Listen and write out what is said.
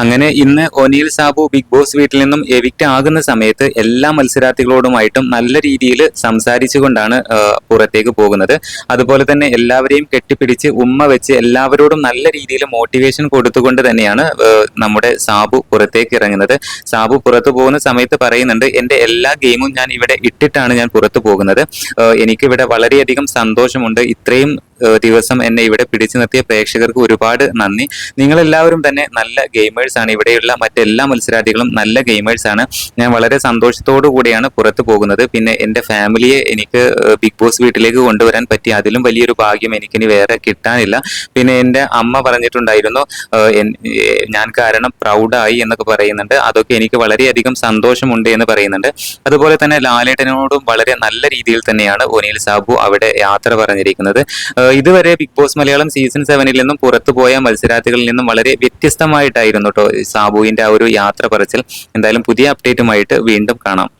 അങ്ങനെ ഇന്ന് O'Neill Sabu big boss വീട്ടിൽ നിന്നും എവിക്റ്റ് ആകുന്ന സമയത്ത് എല്ലാ മത്സരാർത്ഥികളോടുമായിട്ടും നല്ല രീതിയിൽ സംസാരിച്ചുകൊണ്ടാണ് പുറത്തേക്ക് പോകുന്നത്. അതുപോലെ തന്നെ എല്ലാവരെയും കെട്ടിപ്പിടിച്ച് ഉമ്മ വെച്ച് എല്ലാവരോടും നല്ല രീതിയിൽ മോട്ടിവേഷൻ കൊടുത്തുകൊണ്ട് തന്നെയാണ് നമ്മുടെ സാബു പുറത്തേക്ക് ഇറങ്ങുന്നത്. സാബു പുറത്തു പോകുന്ന സമയത്ത് പറയുന്നുണ്ട് എന്റെ എല്ലാ ഗെയിമും ഞാൻ ഇവിടെ ഇട്ടിട്ടാണ് ഞാൻ പുറത്തു പോകുന്നത്. എനിക്കിവിടെ വളരെയധികം സന്തോഷമുണ്ട്. ഇത്രയും ദിവസം എന്നെ ഇവിടെ പിടിച്ചു നിർത്തിയ പ്രേക്ഷകർക്ക് ഒരുപാട് നന്ദി. നിങ്ങൾ എല്ലാവരും തന്നെ നല്ല ഗെയിമേഴ്സ് ആണ്. ഇവിടെയുള്ള മറ്റെല്ലാ മത്സരാർത്ഥികളും നല്ല ഗെയിമേഴ്സ് ആണ്. ഞാൻ വളരെ സന്തോഷത്തോടു കൂടിയാണ് പുറത്തു പോകുന്നത്. പിന്നെ എന്റെ ഫാമിലിയെ എനിക്ക് ബിഗ് ബോസ് വീട്ടിലേക്ക് കൊണ്ടുവരാൻ പറ്റി. അതിലും വലിയൊരു ഭാഗ്യം എനിക്കിനി വേറെ കിട്ടാനില്ല. പിന്നെ എന്റെ അമ്മ പറഞ്ഞിട്ടുണ്ടായിരുന്നു ഞാൻ കാരണം പ്രൗഡായി എന്നൊക്കെ പറയുന്നുണ്ട്. അതൊക്കെ എനിക്ക് വളരെയധികം സന്തോഷമുണ്ട് എന്ന് പറയുന്നുണ്ട്. അതുപോലെ തന്നെ ലാലേട്ടനോടും വളരെ നല്ല രീതിയിൽ തന്നെയാണ് ഒനിൽ സാബു അവിടെ യാത്ര പറഞ്ഞിരിക്കുന്നത്. ഇതുവരെ ബിഗ് ബോസ് മലയാളം സീസൺ സെവനിൽ നിന്നും പുറത്തു പോയ മത്സരാർത്ഥികളിൽ നിന്നും വളരെ വ്യത്യസ്തമായിട്ടായിരുന്നു കേട്ടോ സാബുവിന്റെ ആ ഒരു യാത്ര പറച്ചിൽ. എന്തായാലും പുതിയ അപ്ഡേറ്റുമായിട്ട് വീണ്ടും കാണാം.